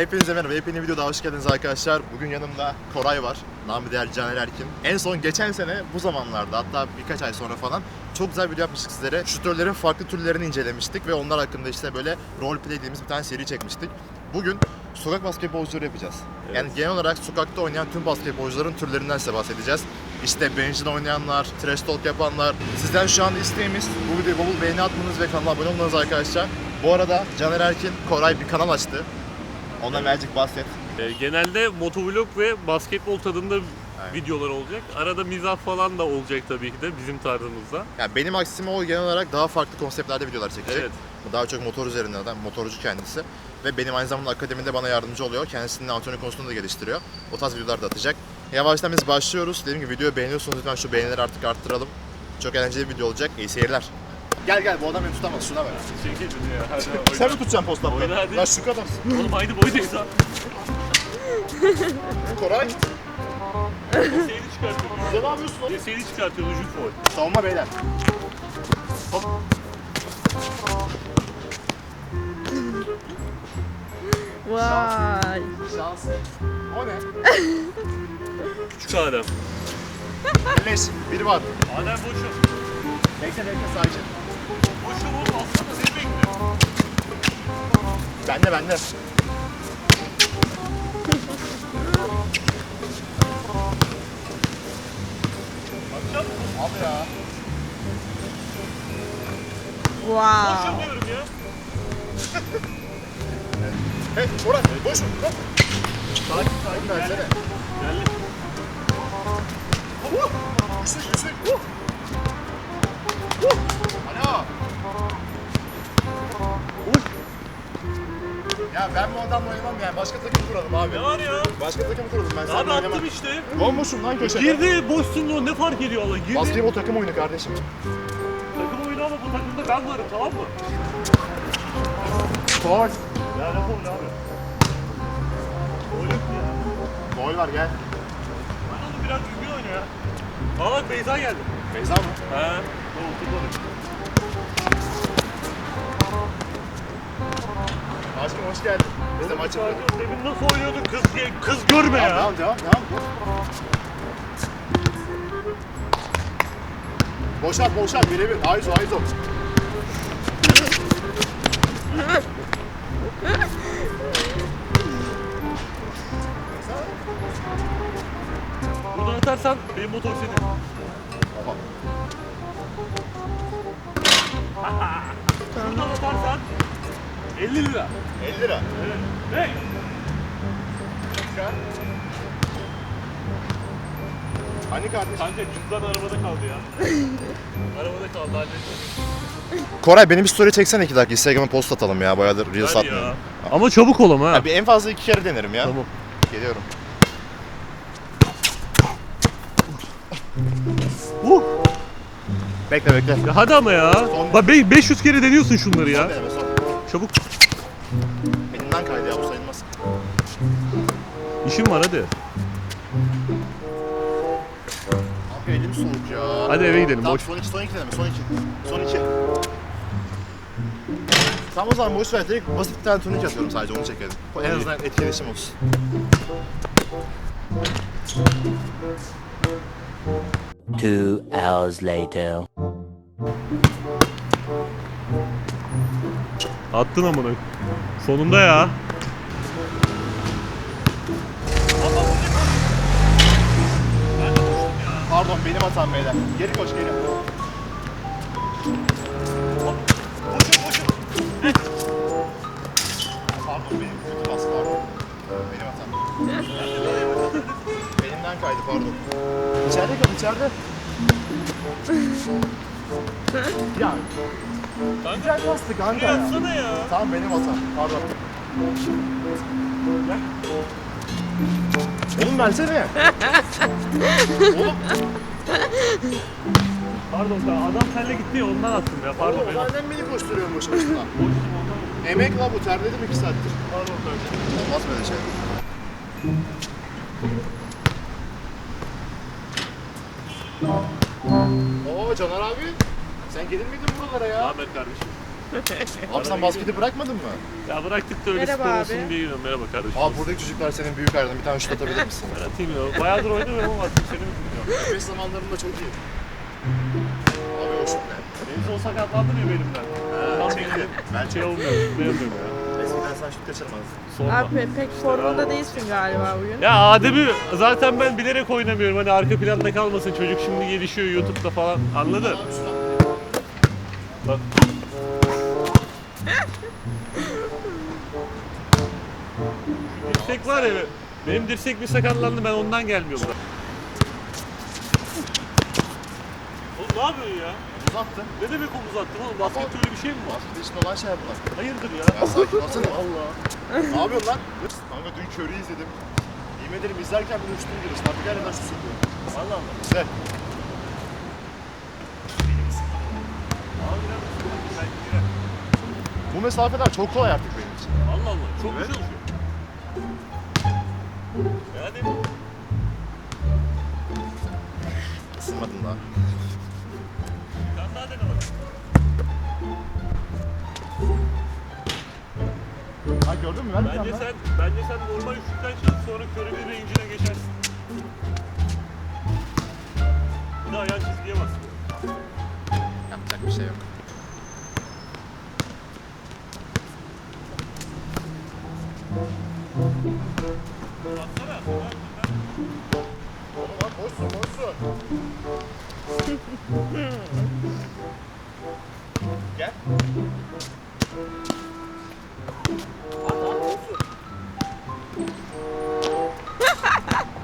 Hepinize merhaba, hepiniz videoda hoş geldiniz arkadaşlar. Bugün yanımda Koray var, namı değer Caner Erkin. En son geçen sene bu zamanlarda hatta birkaç ay sonra falan çok güzel bir video yapmıştık sizlere. Şutörlerin farklı türlerini incelemiştik ve onlar hakkında işte böyle roleplay dediğimiz bir tane seri çekmiştik. Bugün sokak basketbolcuları yapacağız. Yani genel olarak sokakta oynayan tüm basketbolcuların türlerinden size bahsedeceğiz. İşte bencil oynayanlar, trash talk yapanlar. Sizden şu anda isteğimiz bu videoya bol bol beğeni atmanız ve kanala abone olmanız arkadaşlar. Bu arada Caner Erkin, Koray bir kanal açtı. Ondan birazcık bahset. Ee, genelde motovlog ve basketbol tadında videolar olacak. Arada mizah falan da olacak tabii ki de bizim tarzımızda. Yani benim aksime o genel olarak daha farklı konseptlerde videolar çekecek. Evet. Daha çok motor üzerinden, adam, motorcu kendisi. Ve benim aynı zamanda akademide bana yardımcı oluyor. Kendisinin antrenör konusunda da geliştiriyor. O tarz videolar da atacak. Yavaştan biz başlıyoruz. Dediğim gibi videoyu beğeniyorsanız lütfen şu beğenileri artık arttıralım. Çok eğlenceli bir video olacak. İyi seyirler. Gel gel bu adam beni tutamaz. Şuna ver. Çekil ya. Hadi Sen mi tutacaksın post Oyna hadi. Lan şu kadarsın. Oğlum aynı boydayız ha. Koray. Seni çıkartıyoruz. Ne yapıyorsun oğlum? Seni çıkartıyoruz jut foul. Savunma beyler. Hop. Vay. Şans. O ne? Küçük Adem. Leş. Biri var. Adem boşum. Bekle bekle sakin. Boşum oğlum aslında seni bekliyor. Bende bende. Bakacağım. Al ya. Wow. Boşum diyorum ya. Hey Koray boş ver. Hop. Sakin sakin versene. Geldi. Hop. Üstün Alo. Ya ben bu adamla oynamam yani. Başka takım kuralım abi. Ne var ya? Başka takım kuralım ben Abi seninle oynamam. attım işte. Bomboşum lan köşede. Girdi boşsun o ne fark ediyor Allah girdi. Basketbol takım oyunu kardeşim. Takım oyunu ama bu takımda ben varım tamam mı? Gol. Ya laf oldu abi. Oğlum ya. Gol var gel. Ben onu biraz düzgün oyna ya. Aa bak Beyza geldi. Beyza mı? He. Hoş geldin. Biz de maç yapıyoruz. Demin nasıl oynuyordun kız kız görme ya. devam devam. devam. Boşalt boşalt birebir. Ayzo ayzo. Buradan atarsan benim motor senin. Oha. Buradan atarsan 50 lira. 50 lira. Evet. Hey. Çıkar. Hani kardeşim? Kanka cüzdan arabada kaldı ya. arabada kaldı halledeceğim. Koray benim bir story çeksene 2 dakika. Instagram'a post atalım ya. Bayağıdır Reels Hadi atmıyorum. ya. Ama çabuk ol ama ha. Ya bir en fazla iki kere denerim ya. Tamam. Geliyorum. Uh. Bekle bekle. Ya hadi ama ya. Son- Bak be- 500 kere deniyorsun şunları ya. Deneme son. Çabuk. Elimden kaydı ya bu sayılmaz. İşim var hadi. Abi elim soğuk ya. Hadi eve gidelim, Tamam, boş. Son iki, son iki deneme, son iki. Son iki. Tamam o zaman boş ver. Direkt basit bir tane turnik atıyorum sadece onu çekelim. En azından etkileşim olsun. Two hours later. Attın amına. Sonunda ya. Pardon benim hatam beyler. Geri koş geri. Pardon benim kötü bas pardon. Benim hatam. Benimden kaydı pardon. İçeride kal içeride. Ya güzel bastı kanka ya. Yapsana ya. Tamam benim hatam. Pardon. Gel. Oğlum versene. Oğlum. Pardon sen adam senle gitti ondan attım ya. Pardon Oğlum benim. annem beni koşturuyorum boşu boşuna. Emek la bu terledim iki saattir. Pardon kardeşim. Olmaz böyle şey. Oo Caner abi. Sen gelir miydin buralara Ne ya? haber kardeşim? Abi sen basketi bırakmadın mı? Ya bıraktık da öyle Merhaba spor abi. olsun diye yürüyorum. Merhaba kardeşim. Abi buradaki çocuklar senin büyük ayrılığın. Bir tane şut atabilir misin? Ben atayım ya. Bayağıdır oynamıyorum ama artık seni mi bilmiyorum. Beş zamanlarında çok iyi. Abi o şut ne? Benim sol sakatlandı ya belimden. Tam çekti. Ben şey olmuyor. Beğenmiyorum ya. Eskiden sen şut kaçırmazdın. Sorma. Abi pek formunda değilsin galiba bugün. Ya Adem'i zaten ben bilerek oynamıyorum. Hani arka planda kalmasın. Çocuk şimdi gelişiyor YouTube'da falan. Anladın? Abi şut Dirsek var ya, benim dirsek bir sakatlandı ben ondan gelmiyorum da. Oğlum ne yapıyorsun ya? Uzattın. Ne demek omuz attın oğlum? Baskette öyle bir şey mi var? Baskette için olan şey yaptılar. Hayırdır ya? Ya sakin olsana. Allah. ne yapıyorsun lan? Kanka dün Curry'i izledim. Yemin ederim izlerken bir uçtum giriş. Tabii gel neden şu sıkıyor. Allah Allah. Girerim. Bu mesafeler çok kolay artık benim için. Allah Allah. Çok Evet. güzel çalışıyor. Yani Isınmadın daha. sen daha dene bak. Ha gördün mü? Tane Bence daha. sen, bence sen normal üçlükten çık sonra körü bir range'ine geçersin. Bir de ayağın çizgiye bas. Yapacak bir şey yok. Baksana. Oğlum lan boşsun boşsun. Gel.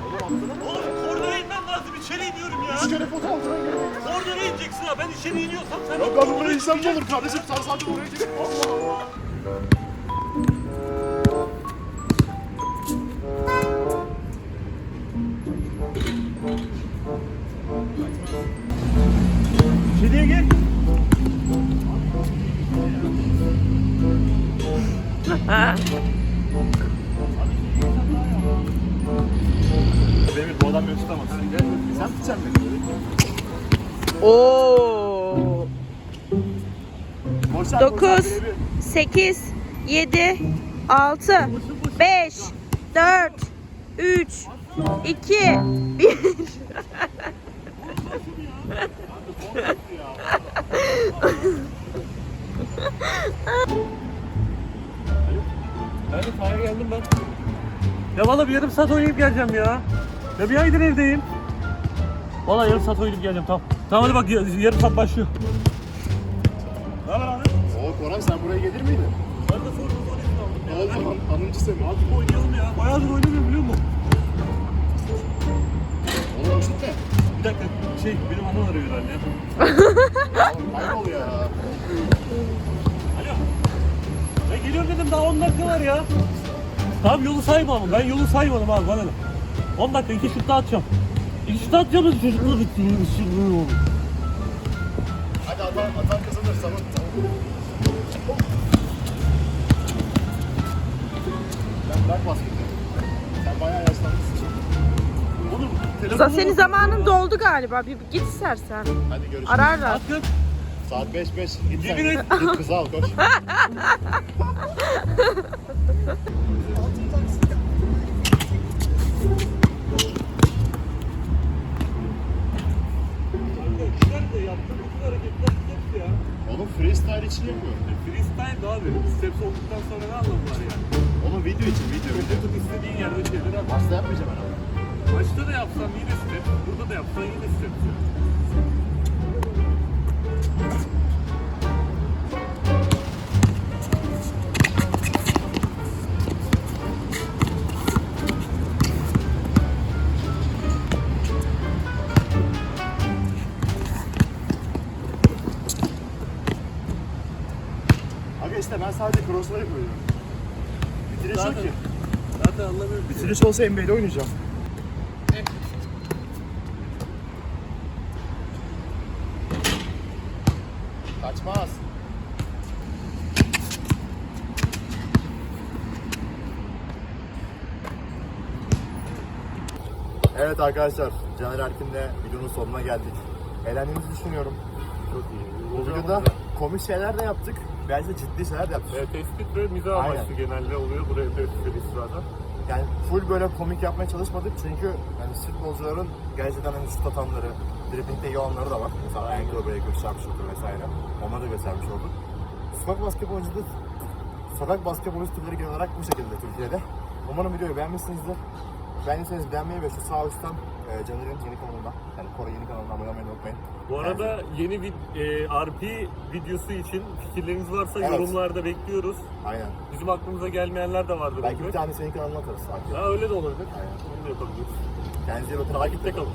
Oğlum aklına mı? Oğlum koridora inmem lazım içeri iniyorum ya. Üç kere foto altına girdim. Koridora ineceksin ha ben içeri iniyorsam sen Ya ben buraya insem ne olur kardeşim? Sen sadece oraya gir. Allah Allah. Demir bu adam beni tutamaz. Sen tutacaksın beni. Oo. Boş ver, boş ver, 9 birebir. 8 7 6 5 4 3 2 1 Ben de sahaya geldim ben. Ya valla bir yarım saat oynayıp geleceğim ya. Ya bir aydır evdeyim. Valla yarım saat oynayıp geleceğim tamam. Tamam hadi bak ya- yarım saat başlıyor. Ne haber abi? Oo Koray sen buraya gelir miydin? Ben de sorun sorun Ne oldu? Hanımcı seni. Artık oynayalım ya. Bayağıdır oynamıyorum biliyor musun? Oğlum ne? Bir dakika şey benim anan arıyor herhalde. Oğlum kaybol ya. Dedim daha 10 dakika var ya. Tamam yolu sayma ama ben yolu saymadım abi bana ne. 10 dakika iki şut daha atacağım. İki şut atacağım da çocuklar bitti. Hadi adam, adam kazanır tamam. tamam. Ben bırak basketi. Sen bayağı yaşlanmışsın. Oğlum telefonu... Senin zamanın doldu galiba. Bir git istersen. Hadi görüşürüz. Ararlar. Hakkın. Saat 5 5. Git sen. Git kızı al koş. Oğlum freestyle için yapıyor. E, Freestyle abi. Steps olduktan sonra ne anlamı var yani? Oğlum video için video video. Tut istediğin yerde çevir at. Hasta yapmayacağım herhalde. Başta da yapsam yine step. Burada da yapsan yine steps ya. Abi işte ben sadece cross'ları koyuyorum. Bitiriş yok Zaten- ki. Zaten anlamıyorum. ki. Bitiriş olsa NBA'de oynayacağım. Kaçmaz. Evet arkadaşlar, Caner Erkin'le videonun sonuna geldik. Eğlendiğimizi düşünüyorum. Çok iyi. Bu videoda komik şeyler de yaptık. bence ciddi şeyler yapmış. E, tespit ve mizah Aynen. amaçlı genelde oluyor. Buraya tespit serisi zaten. Yani full böyle komik yapmaya çalışmadık çünkü yani futbolcuların gerçekten hani şut atanları, driblingde iyi olanları da var. Mesela ankle breaker, sharpshooter vesaire. Onları da göstermiş olduk. Sokak basketbolcu da sokak basketbolu türleri genel olarak bu şekilde Türkiye'de. Umarım videoyu beğenmişsinizdir. Beğendiyseniz beğenmeyi ve şu sağ üstten e, Caner'in yeni kanalına, yani Koray yeni kanalına abone olmayı unutmayın. Bu arada yeni vid- e, RP videosu için fikirleriniz varsa Evet. yorumlarda bekliyoruz. Aynen. Bizim aklımıza gelmeyenler de vardır. Belki bir tane senin kanalına atarız. Ha öyle de olabilir. Aynen. Onu da yapabiliriz. Kendinize iyi bakın. Takipte kalın.